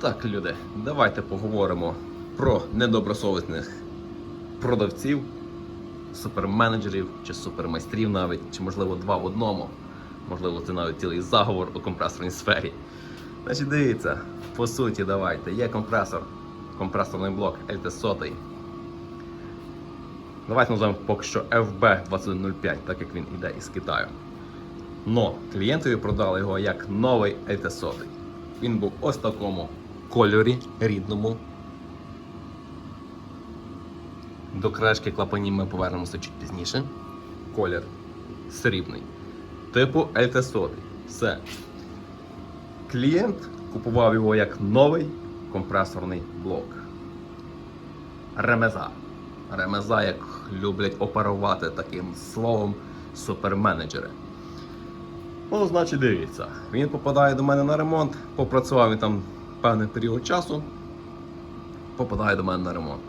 Так, люди, давайте поговоримо про недобросовісних продавців, суперменеджерів чи супермайстрів навіть, чи можливо два в одному. Можливо, це навіть цілий заговор у компресорній сфері. Значить, дивіться, по суті, давайте. Є компресор, компресорний блок LT100. Давайте називаємо поки що FB2105, так як він іде із Китаю. Но клієнтові продали його як новий LT100. Він був ось такому кольорі рідному. До кришки клапанів ми повернемося чуть пізніше. Колір срібний. Типу LT100. Все. Клієнт купував його як новий компресорний блок. Ремеза. Ремеза, як люблять оперувати таким словом суперменеджери. Ну, значить, дивіться, він попадає до мене на ремонт, попрацював він там певний період часу, попадає до мене на ремонт.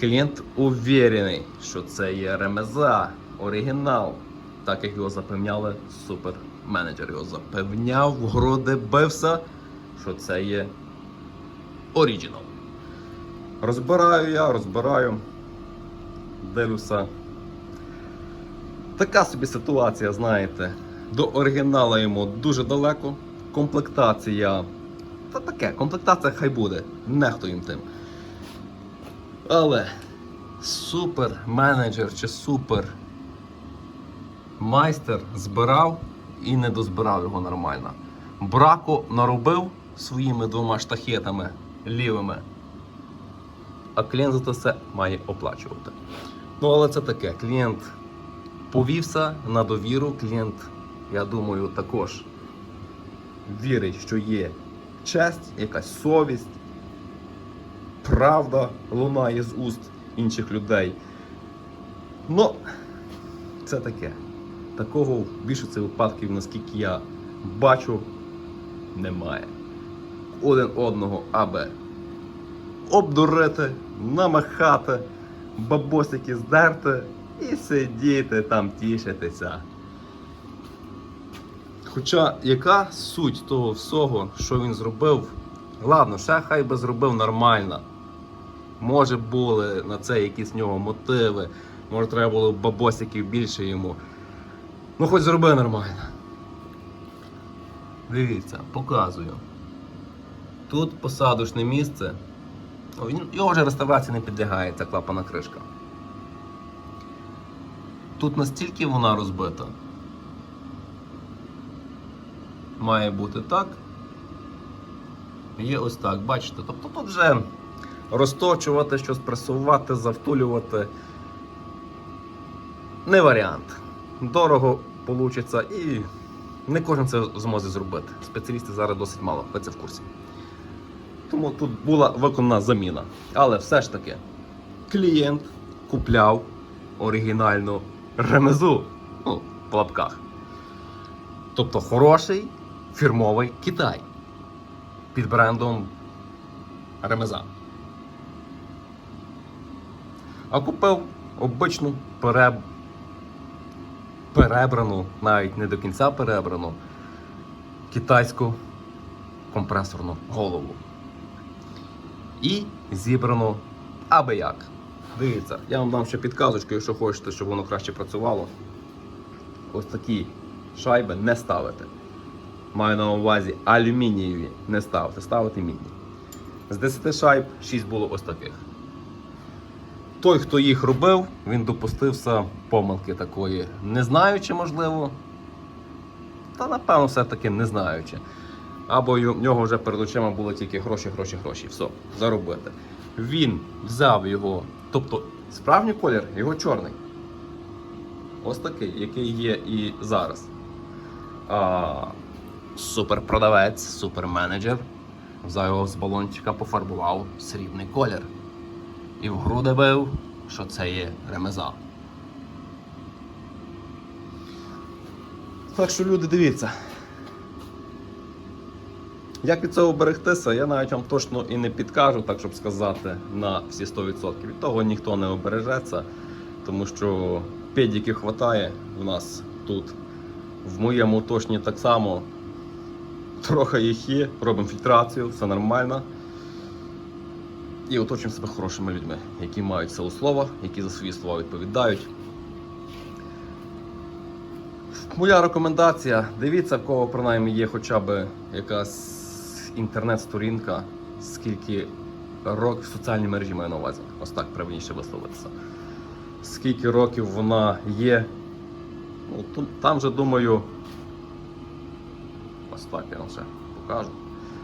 Клієнт уверений, що це є ремеза, оригінал, так як його запевняли суперменеджер. Його запевняв, в груди бився, що це є оригінал. Розбираю я, розбираю, дивлюся. Така собі ситуація, знаєте. До оригінала йому дуже далеко. Комплектація. Та таке, комплектація хай буде. Нехтуємо тим. Але супер менеджер чи супер майстер збирав і не дозбирав його нормально. Браку наробив своїми двома штахетами лівими. А клієнт за це все має оплачувати. Ну, але це таке. Клієнт повівся на довіру. Клієнт, я думаю, також вірить, що є честь, якась совість, правда лунає з уст інших людей. Ну, це таке. Такого в більшості випадків, наскільки я бачу, немає. Один одного аби обдурити, намахати, бабосики здерти і сидіти там тішитися. Хоча яка суть того всього, що він зробив? Ладно, ще хай би зробив нормально. Може були на це якісь в нього мотиви, може треба було бабосиків більше йому. Ну хоч зроби нормально. Дивіться, показую. Тут посадочне місце. Його вже реставрації не підлягає, ця клапана кришка. Тут настільки вона розбита. Має бути так. Є ось так, бачите. Тобто тут вже розточувати, щось пресувати, завтулювати. Не варіант. Дорого вийде і не кожен це зможе зробити. Спеціалістів зараз досить мало, ви це в курсі. Тому тут була виконана заміна. Але все ж таки, клієнт купляв оригінальну ремезу. Ну, в лапках. Тобто хороший фірмовий Китай під брендом Ремеза. А купив обичну переб... перебрану, навіть не до кінця перебрану, китайську компресорну голову. І зібрано аби як. Дивіться, я вам дам ще підказочку, якщо хочете, щоб воно краще працювало. Ось такі шайби не ставити. Маю на увазі алюмінієві не ставити, ставити мідні. З 10 шайб 6 було ось таких. Той, хто їх робив, він допустився помилки такої, не знаючи, можливо. Та напевно все-таки не знаючи. Або в нього вже перед очима були тільки гроші, гроші, гроші. Все, заробити. Він взяв його, тобто справжній колір, його чорний. Ось такий, який є і зараз. А, суперпродавець, суперменеджер. Взяв з балончика, пофарбував срібний колір. І в груди бив, що це є ремеза. Так що люди, дивіться. Як від цього берегтися, я навіть вам точно і не підкажу, так щоб сказати, на всі 100%. Від того ніхто не обережеться, тому що педіків хватає в нас тут. В моєму уточні так само. Трохи їх є, робимо фільтрацію, все нормально. І оточуємо себе хорошими людьми, які мають силу слова, які за свої слова відповідають. Моя рекомендація: дивіться, в кого принаймні є хоча б якась інтернет-сторінка, скільки років в соціальній мережі маю на увазі. Ось так правильніше висловитися. Скільки років вона є. Ну, там же думаю. Ось так я вам ще покажу.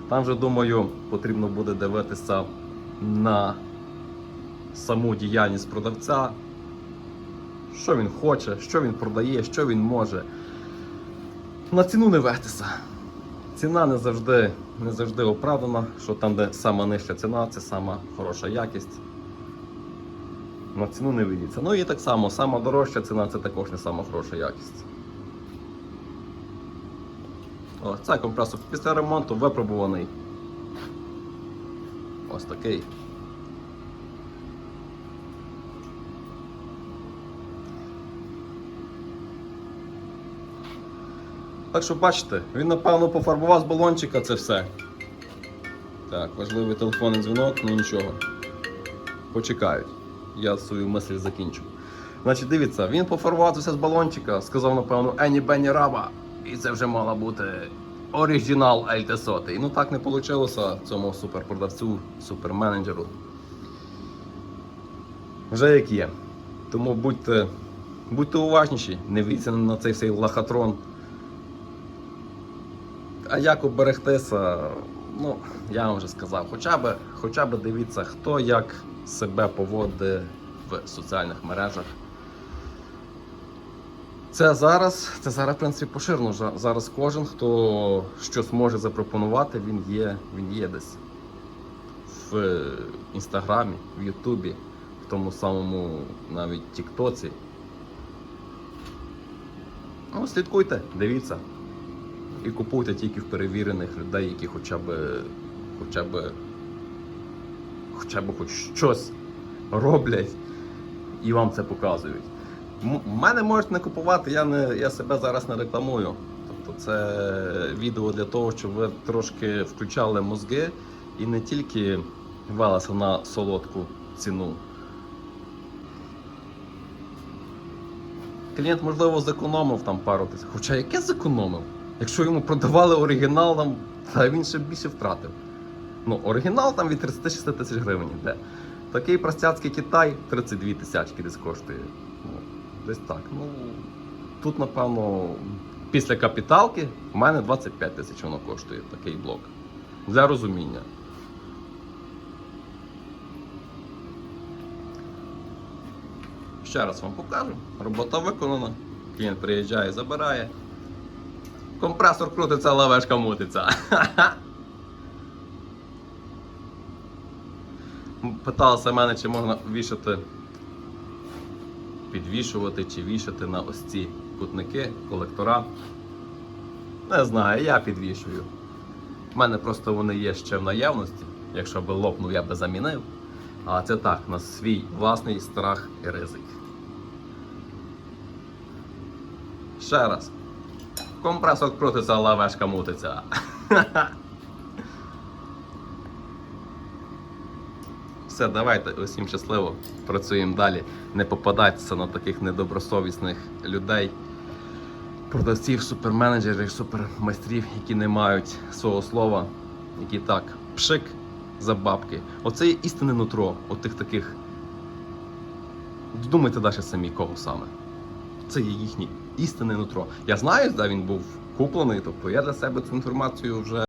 Там же, думаю, потрібно буде дивитися на саму діяльність продавця, що він хоче, що він продає, що він може. На ціну не вестися. Ціна не завжди, не завжди оправдана, що там, де сама нижча ціна, це сама хороша якість. На ціну не ведіться. Ну і так само, сама дорожча ціна це також не сама хороша якість. О, цей компресор після ремонту випробуваний. Ось такий. Так що бачите, він напевно пофарбував з балончика це все. Так, важливий телефонний дзвінок, ну нічого. Почекають. Я свою мисль закінчу. Значить, дивіться, він пофарбував це все з балончика, сказав, напевно, Ені Бенні Раба. І це вже мала бути оригінал LT100. Ну так не вийшло цьому суперпродавцю, суперменеджеру. Вже як є. Тому будьте, будьте уважніші, не віться на цей цей лохотрон. А як уберегтися, ну, я вам вже сказав, хоча б, хоча б дивіться, хто як себе поводить в соціальних мережах. Це зараз, це зараз, в принципі, поширено. Зараз кожен, хто щось може запропонувати, він є, він є десь в інстаграмі, в Ютубі, в тому самому навіть Тіктоці. Ну, слідкуйте, дивіться. І купуйте тільки в перевірених людей, які хоча б хоча б хоча б хоч щось роблять і вам це показують. Мене можуть не купувати, я, не, я себе зараз не рекламую. Тобто це відео для того, щоб ви трошки включали мозги і не тільки велися на солодку ціну. Клієнт, можливо, зекономив там пару тисяч. Хоча яке зекономив? Якщо йому продавали оригінал, там, та він ще більше втратив. Ну, оригінал там від 36 тисяч гривень йде. Такий простяцький Китай 32 тисячки десь коштує. Десь так. Ну, тут, напевно, після капіталки в мене 25 тисяч воно коштує такий блок. Для розуміння. Ще раз вам покажу. Робота виконана. Клієнт приїжджає, забирає. Компресор крутиться, лавешка мутиться. Питалися мене, чи можна вішати, підвішувати чи вішати на ось ці кутники, колектора. Не знаю, я підвішую. У мене просто вони є ще в наявності. Якщо би лопнув, я би замінив. А це так, на свій власний страх і ризик. Ще раз. Компресор крутиться, лавешка мутиться. Все, давайте усім щасливо. Працюємо далі. Не попадайтеся на таких недобросовісних людей, продавців, суперменеджерів, супермайстрів, які не мають свого слова, які так пшик за бабки. Оце є істинне нутро отих таких. Думайте далі самі, кого саме. Це є їхнє істинне нутро. Я знаю, де він був куплений, тобто я для себе цю інформацію вже